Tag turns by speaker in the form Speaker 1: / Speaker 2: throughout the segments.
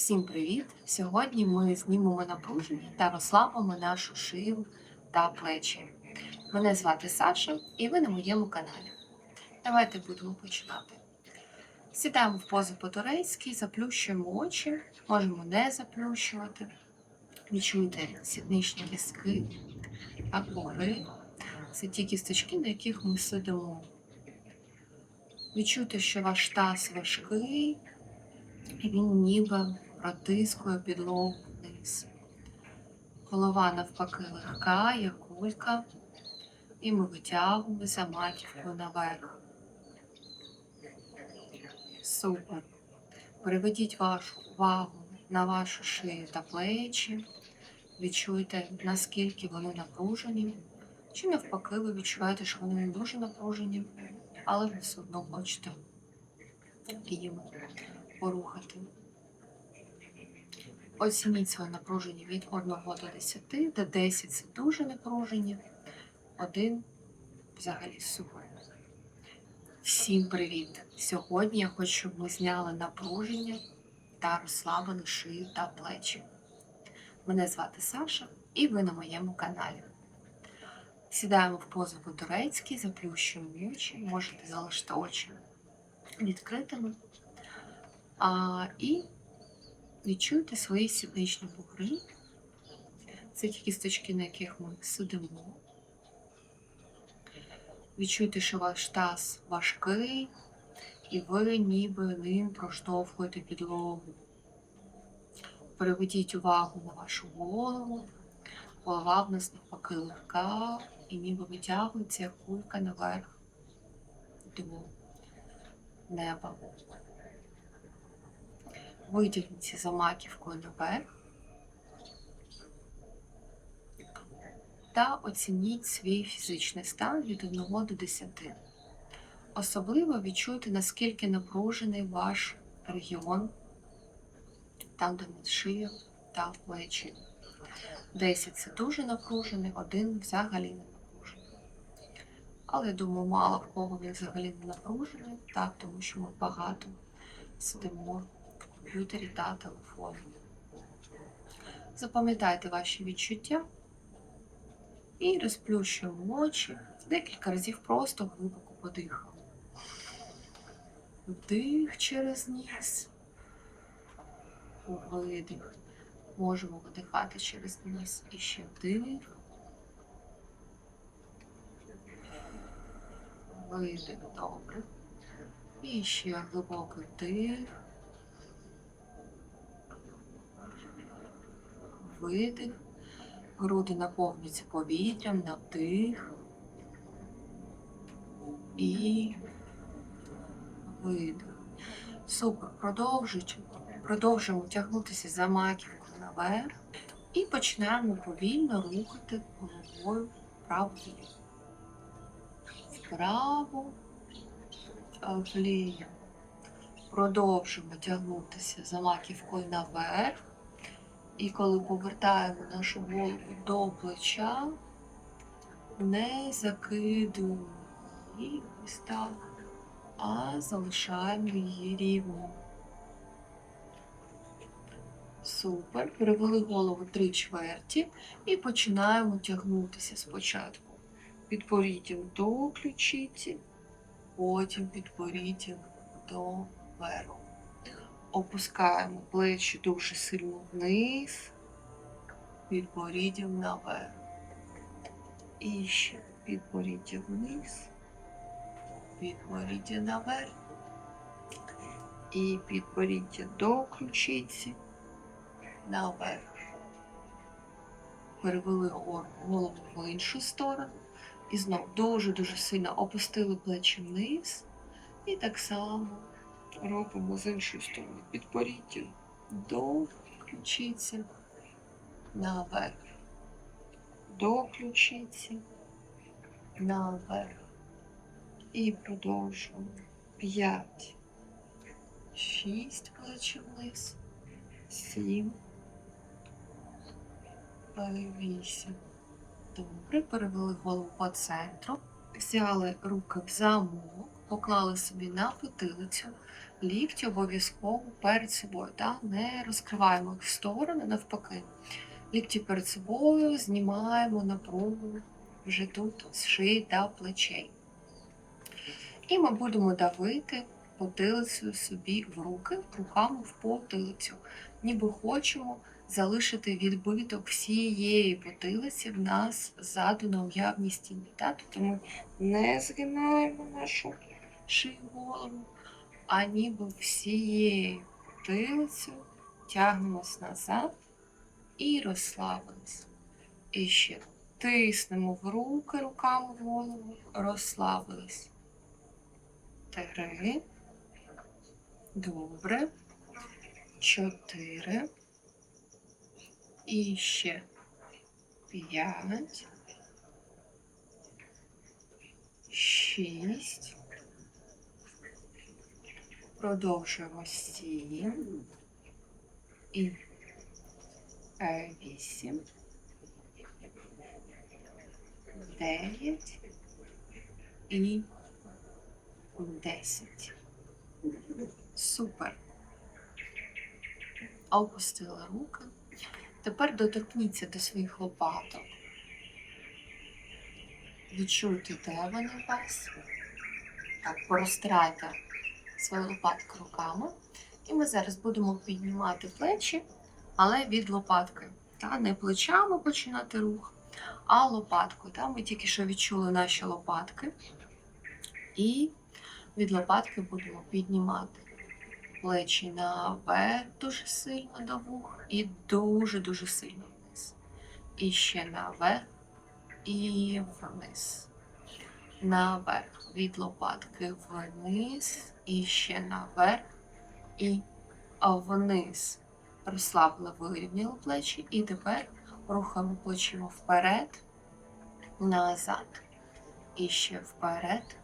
Speaker 1: Всім привіт! Сьогодні ми знімемо напруження та розслабимо нашу шию та плечі. Мене звати Саша і ви на моєму каналі. Давайте будемо починати. Сідаємо в позу по-турецьки, заплющуємо очі, можемо не заплющувати. Відчуйте сідничні візки та гори. Це ті кісточки, на яких ми сидимо. Відчуйте, що ваш таз важкий, і він ніби протискує підлогу вниз. Голова навпаки легка, як кулька, і ми витягуємося маківкою наверх. Супер. Переведіть вашу увагу на вашу шию та плечі. Відчуйте, наскільки вони напружені. Чи навпаки, ви відчуваєте, що вони не дуже напружені, але ви все одно хочете їм порухати. Оцініть своє напруження від 1 до 10, де 10 це дуже напружені, 1 взагалі супер. Всім привіт! Сьогодні я хочу, щоб ми зняли напруження та розслабили шию та плечі. Мене звати Саша і ви на моєму каналі. Сідаємо в позу по-турецьки, заплющуємо очі, можете залишити очі відкритими. А, і відчуйте свої сідничні бугри. Це ті кісточки, на яких ми сидимо. Відчуйте, що ваш таз важкий, і ви ніби ним проштовхуєте підлогу. Переведіть увагу на вашу голову. Голова в нас навпаки легка і ніби витягується кулька наверх до неба. Витягніться за маківкою наверх та оцініть свій фізичний стан від 1 до 10. Особливо відчуйте, наскільки напружений ваш регіон, там, де над шия та плечі. 10 це дуже напружений, 1 взагалі не напружений. Але я думаю, мало в кого він взагалі не напружений, так, тому що ми багато сидимо комп'ютері та телефоні. Запам'ятайте ваші відчуття і розплющуємо очі. Декілька разів просто глибоко подихаємо. Вдих через ніс. Видих. Можемо видихати через ніс. І ще вдих. Видих. Добре. І ще глибокий вдих. Видих. Груди наповнюються повітрям на вдих. І видих. Супер. Продовжуючи. Продовжуємо тягнутися за маківкою наверх. І починаємо повільно рухати головою вправо-вліво. Вправо, вліво. Продовжуємо тягнутися за маківкою наверх. І коли повертаємо нашу голову до плеча, не закидуємо її ось а залишаємо її рівно. Супер. Перевели голову три чверті і починаємо тягнутися спочатку. Підборіддям до ключиці, потім підборіддям до верху. Опускаємо плечі дуже сильно вниз, підборіддям наверх. І ще підборіддя вниз, підборіддя наверх. І підборіддя до ключиці наверх. Перевели голову в іншу сторону. І знову дуже-дуже сильно опустили плечі вниз. І так само робимо з іншої сторони підборіддя ключиці наверх. До ключиці наверх. І продовжуємо. П'ять. Шість плечі вниз. Сім. Вісім. Добре, перевели голову по центру, взяли руки в замок, поклали собі на потилицю, лікті обов'язково перед собою. Да? Не розкриваємо їх в сторони, навпаки. Лікті перед собою знімаємо напругу вже тут з шиї та плечей. І ми будемо давити потилицею собі в руки, руками в потилицю, ніби хочемо залишити відбиток всієї потилиці в нас ззаду на уявній стіні. Тобто ми не згинаємо нашу шию голову, а ніби всією потилицею тягнемось назад і розслабимось. І ще тиснемо в руки руками в голову, розслабились. Три. Добре. Чотири. І ще п'ять. Шість. Продовжуємо сім. І е, вісім. Дев'ять. І десять. Супер. Опустили руки. Тепер доторкніться до своїх лопаток. Відчуйте, де вони у вас. Так, порозтирайте свої лопатки руками. І ми зараз будемо піднімати плечі, але від лопатки. Та? Не плечами починати рух, а лопаткою. Та? Ми тільки що відчули наші лопатки. І від лопатки будемо піднімати плечі наверх дуже сильно до вух і дуже-дуже сильно вниз. І ще наверх і вниз. Наверх від лопатки вниз, і ще наверх і вниз. Розслабили, вирівняли плечі. І тепер рухаємо плечима вперед, назад. І ще вперед,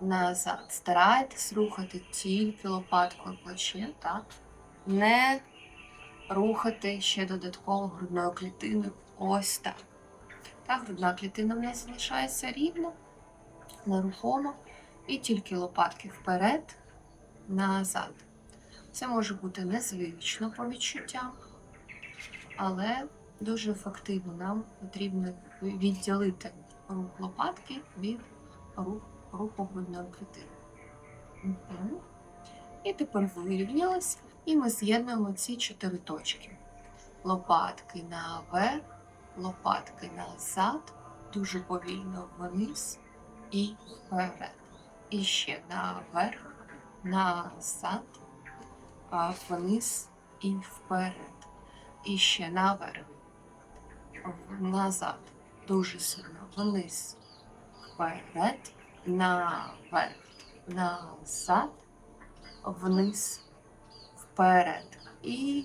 Speaker 1: назад. Старайтесь рухати тільки лопаткою плече, так? Не рухати ще додатково грудною клітиною. Ось так. Так, грудна клітина в нас залишається рівно, нерухомо. І тільки лопатки вперед, назад. Це може бути незвично по відчуттям, але дуже ефективно нам потрібно відділити рух лопатки від рух руху грудної клітини. Угу. І тепер вирівнялися, і ми з'єднуємо ці чотири точки. Лопатки наверх, лопатки назад, дуже повільно вниз і вперед. І ще наверх, назад, вниз і вперед. І ще наверх, назад, дуже сильно вниз, вперед наверх, назад, вниз, вперед. І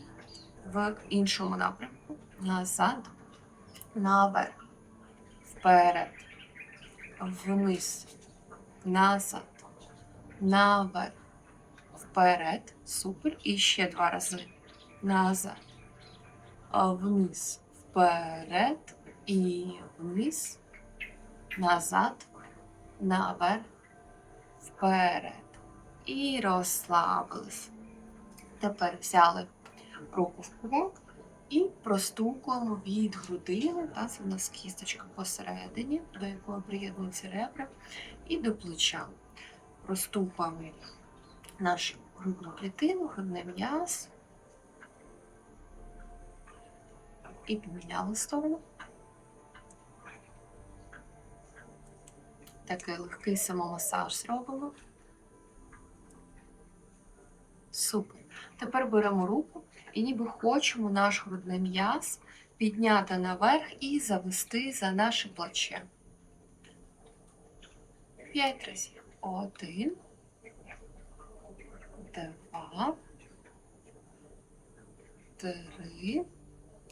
Speaker 1: в іншому напрямку. Назад, наверх, вперед, вниз, назад, наверх, вперед. Супер. І ще два рази. Назад, вниз, вперед і вниз, назад, наверх, вперед. І розслабились. Тепер взяли руку в кулак і простукуємо від грудини, та це в нас кісточка посередині, до якої приєднуються ребра, і до плеча. Простукуємо нашу грудну клітину, грудне м'яз. І поміняли сторону. Такий легкий самомасаж зробимо. Супер. Тепер беремо руку і ніби хочемо наш грудний м'яз підняти наверх і завести за наше плече. П'ять разів. Один. Два. Три.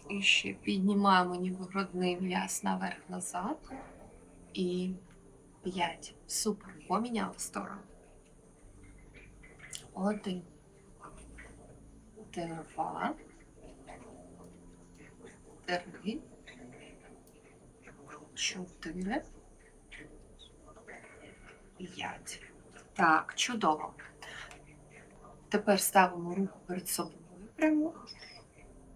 Speaker 1: І ще піднімаємо ніби грудний м'яз наверх назад. І П'ять. Супер. Поміняли сторону. Один. Два. Три. Чотири. П'ять. Так, чудово. Тепер ставимо руку перед собою прямо,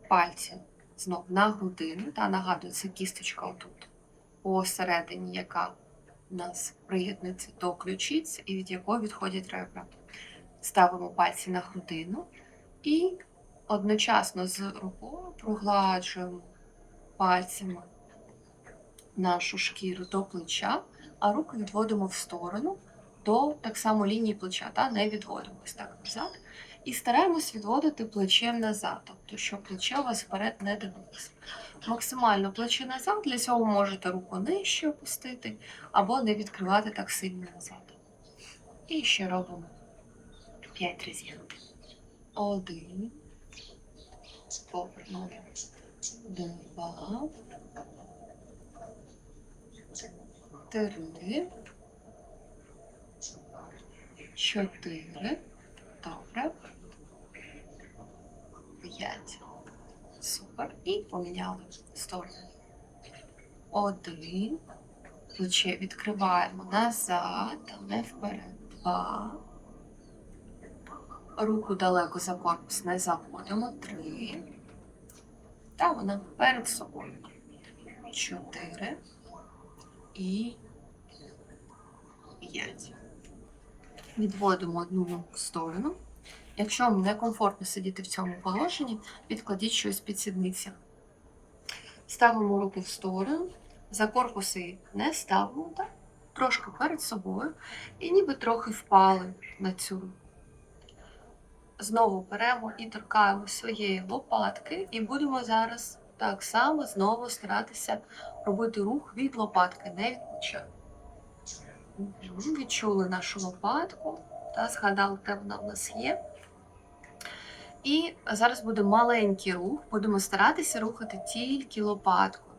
Speaker 1: пальці знов на грудину. Та нагадую, це кісточка отут посередині, яка у нас приєднується до ключиць і від якої відходять ребра. Ставимо пальці на грудину і одночасно з рукою прогладжуємо пальцями нашу шкіру до плеча, а руку відводимо в сторону до так само лінії плеча, та не відводимо ось так назад. І стараємось відводити плечем назад, тобто, щоб плече у вас вперед не дивилося. Максимально плече назад, для цього можете руку нижче опустити або не відкривати так сильно назад. І ще робимо 5 разів. Один. Повернули. Два. Три. Чотири. Добре. П'ять. Супер. І поміняли сторону. Один. Відкриваємо назад, але вперед. Два. Руку далеко за корпус не заводимо. Три. Та вона перед собою. Чотири. І п'ять. Відводимо одну ногу в сторону. Якщо вам некомфортно сидіти в цьому положенні, підкладіть щось під сідниці. Ставимо руки в сторону, за корпуси не ставимо, так? трошки перед собою, і ніби трохи впали на цю руку. Знову беремо і торкаємо своєї лопатки, і будемо зараз так само знову старатися робити рух від лопатки, не від плеча. Відчули нашу лопатку та згадали, де вона в нас є. І зараз буде маленький рух. Будемо старатися рухати тільки лопатку.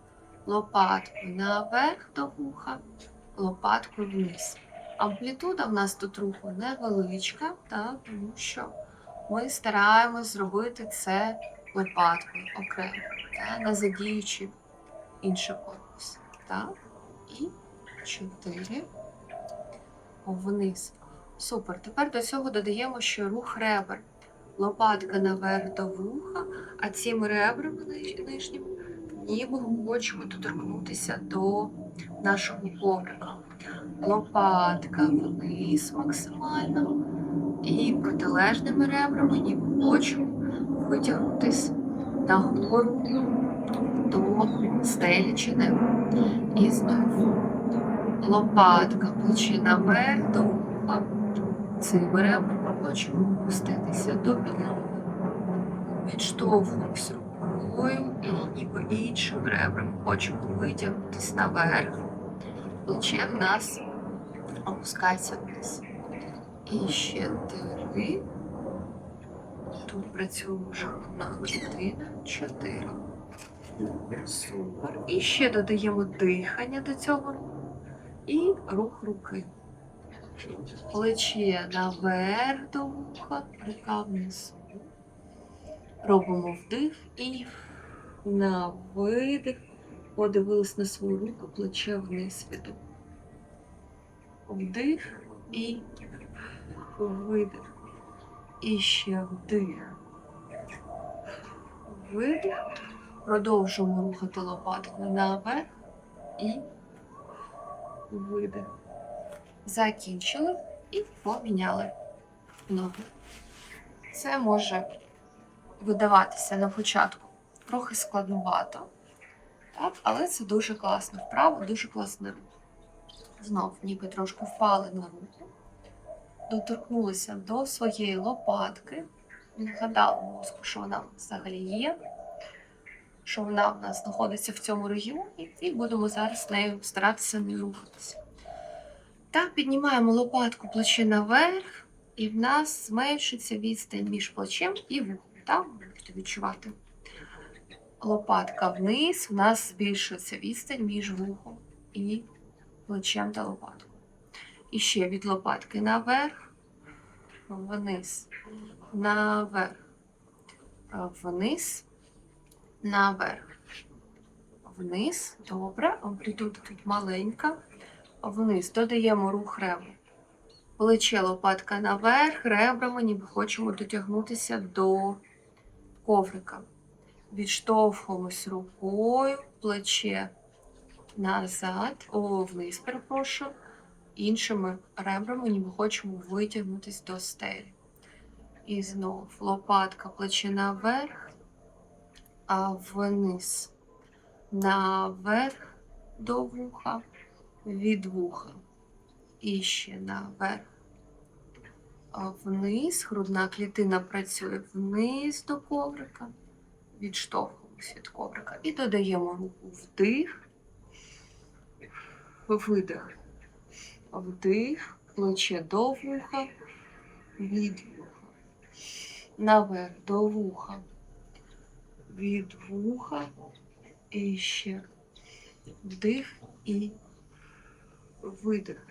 Speaker 1: Лопатку наверх до вуха, лопатку вниз. Амплітуда в нас тут руху невеличка, так, тому що ми стараємось зробити це лопаткою окремо, та, не задіючи інший корпус. Так. І чотири вниз. Супер. Тепер до цього додаємо ще рух ребер. Лопатка наверх до вуха, а цими ребрами ниж- нижніми ніби хочемо доторкнутися до нашого коврика. Лопатка вниз максимально. І протилежними ребрами ніби хочемо витягнутися нагору до стелі чи неба. І знову лопатка плечі наверх до вуха. Цими ребрами хочемо опуститися до підлоги. Відштовхуємось рукою і ніби іншим ребром хочемо витягнутися наверх. Плече в нас опускається вниз. І ще три. Тут працюємо вже одна клітина, чотири. Супер. І ще додаємо дихання до цього. І рух руки. Плече наверх до вуха, рука внизу. Робимо вдих і на видих. Подивились на свою руку, плече вниз. Вдих і видих. І ще вдих. Видих. Продовжуємо рухати лопаткою наверх і видих. Закінчили і поміняли ноги. Це може видаватися на початку трохи складновато, так? але це дуже класно вправо, дуже класний рух. Знов ніби трошки впали на руку, доторкнулися до своєї лопатки, нагадали мозку, що вона взагалі є, що вона в нас знаходиться в цьому регіоні, і будемо зараз нею старатися не рухатися. Так, піднімаємо лопатку плече наверх, і в нас зменшиться відстань між плечем і вухом. Так, будете відчувати. Лопатка вниз, в нас збільшується відстань між вухом і плечем та лопаткою. І ще від лопатки наверх, вниз, наверх, вниз, наверх, вниз. Добре, амплітуда тут маленька. Вниз додаємо рух ребер. Плече лопатка наверх, ребрами, ніби хочемо дотягнутися до коврика. Відштовхуємось рукою, плече назад, о, вниз, перепрошую. Іншими ребрами, ніби хочемо витягнутися до стелі. І знов лопатка, плече наверх, а вниз. Наверх до вуха, від вуха. І ще наверх. А вниз, грудна клітина працює вниз до коврика. Відштовхуємося від коврика. І додаємо руку вдих, видих. Вдих, плече до вуха, від вуха. Наверх до вуха. Від вуха. І ще вдих і видих.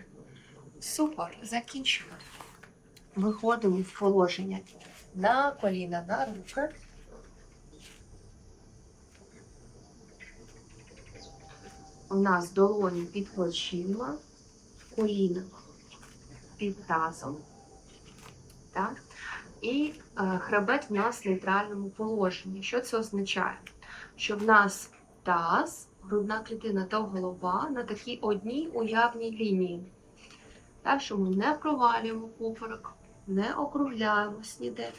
Speaker 1: Супер, закінчили. Виходимо в положення на коліна, на руки. У нас долоні під плечима, коліна під тазом. Так? І е, хребет в нас в нейтральному положенні. Що це означає? Що в нас таз, грудна клітина та голова на такій одній уявній лінії. Так, що ми не провалюємо поперек, не округляємось ніде.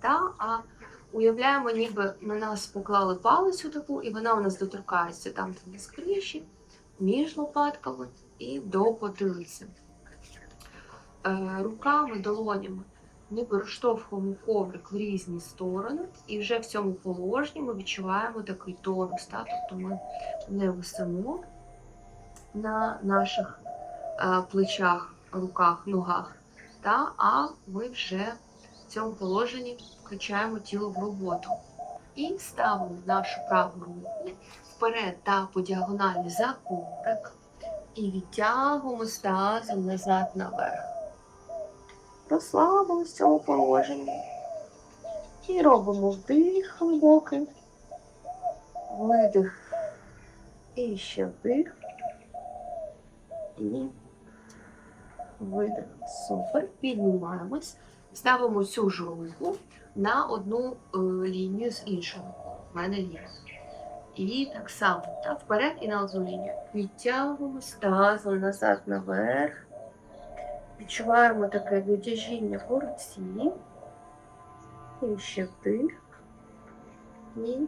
Speaker 1: Та, а уявляємо, ніби на нас поклали палицю таку, і вона у нас доторкається там, нас криші, між лопатками і до потилиці. Е, руками, долонями ніби розштовхуємо коврик в різні сторони, і вже в цьому положенні ми відчуваємо такий тонус. Та? Тобто ми не висимо на наших е, плечах, руках, ногах, та? а ми вже в цьому положенні качаємо тіло в роботу. І ставимо нашу праву руку вперед та по діагоналі за коврик і відтягуємо тазом назад наверх. Розслабились в цьому положенні. І робимо вдих глибокий, видих. І ще вдих. І видих. Супер. Піднімаємось. Ставимо цю ж на одну е, лінію з іншою. У мене ліва. І так само, так, вперед і на одну лінію. Відтягуємось назад наверх. Відчуваємо таке витяжіння по руці. І ще вдих. І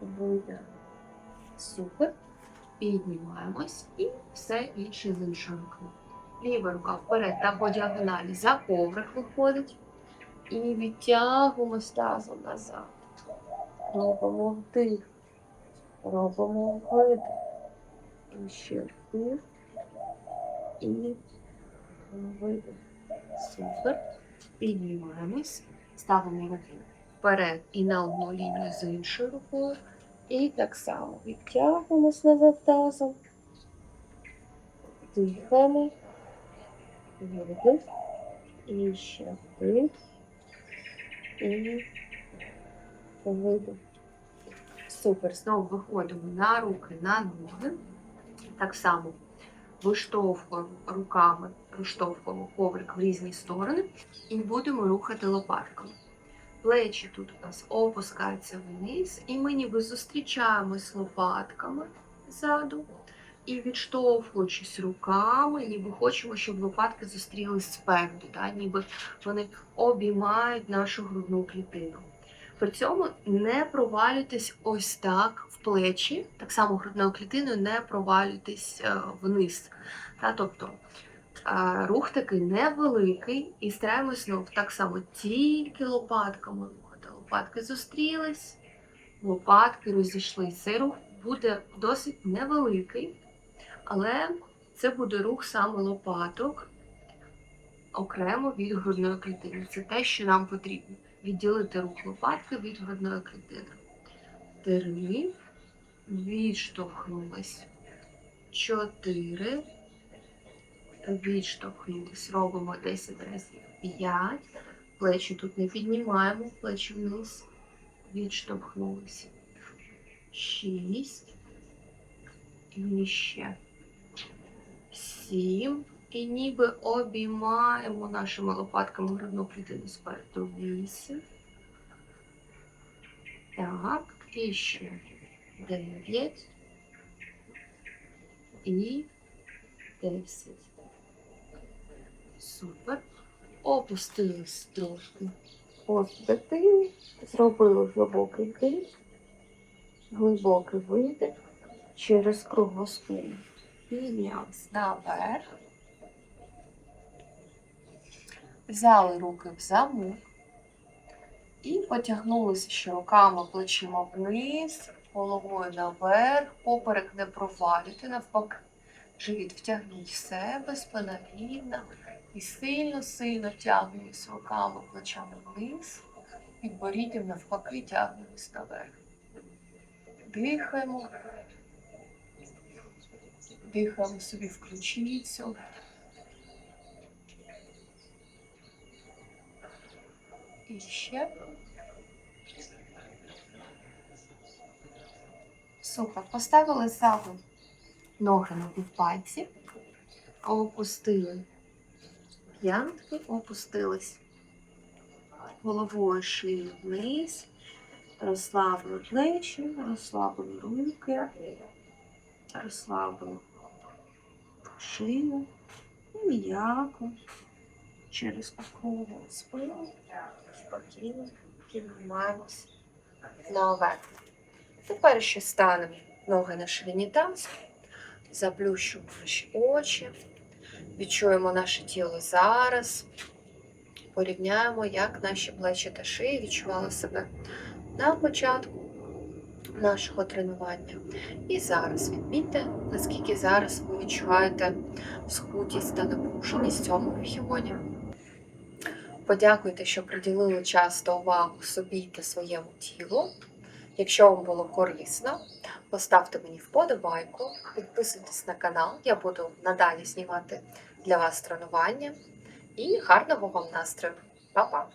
Speaker 1: видих. Супер. Піднімаємось і все інше з іншої руки. Ліва рука вперед та по діагоналі за коврик виходить. І відтягуємо тазом назад. Робимо вдих. Робимо. І ще вдих. І видих. Супер. Піднімаємось. Ставимо руки вперед і на одну лінію з іншою рукою. І так само відтягуємось назад тазом. Дихаємо. Видих. І ще вдих. І видих. Супер. Знову виходимо на руки, на ноги. Так само виштовхуємо руками, виштовхуємо коврик в різні сторони і будемо рухати лопатками. Плечі тут у нас опускаються вниз, і ми ніби зустрічаємось лопатками ззаду. І відштовхуючись руками, ніби хочемо, щоб лопатки зустрілись спереду, так? ніби вони обіймають нашу грудну клітину. При цьому не провалюйтесь ось так в плечі, так само грудною клітиною не провалюйтесь е, вниз. Тобто е, рух такий невеликий, і стараємось знов так само тільки лопатками рухати. Лопатки зустрілись, лопатки розійшлись. Цей рух буде досить невеликий, але це буде рух саме лопаток окремо від грудної клітини. Це те, що нам потрібно відділити рух лопатки від грудної клітини. Три. Відштовхнулись. Чотири. Відштовхнулись. Робимо 10 разів. П'ять. Плечі тут не піднімаємо, плечі вниз. Відштовхнулись. Шість. І ще. Сім. І ніби обіймаємо нашими лопатками грудну клітину спереду вісім. Так, і ще дев'ять. І десять. Супер. Опустились трошки. Посвятили. Зробили глибокий вдих. Глибокий видих через круглу спину. Піднялись наверх. Взяли руки в замок. І потягнулися ще руками плечима вниз, головою наверх, поперек не провалюйте, навпаки. Живіт втягніть в себе, спина рівна. І сильно-сильно тягнемось руками плечами вниз. Підборіддям навпаки тягнемось наверх. Дихаємо. Дихаємо собі в ключицю. І ще. Супер. Поставили ззаду ноги на півпальці. Опустили п'ятки, опустились головою шию вниз. Розслабили плечі, розслабили руки, розслабили шию м'яко через округлу спину спокійно піднімаємось наверх. Тепер ще станемо ноги на ширині тазу, заплющуємо наші очі, відчуємо наше тіло зараз, порівняємо, як наші плечі та шиї відчували себе на початку нашого тренування. І зараз відмітьте, наскільки зараз ви відчуваєте схудість та напруженість в цьому регіоні. Подякуйте, що приділили час та увагу собі та своєму тілу. Якщо вам було корисно, поставте мені вподобайку, підписуйтесь на канал, я буду надалі знімати для вас тренування. І гарного вам настрою! Па-па!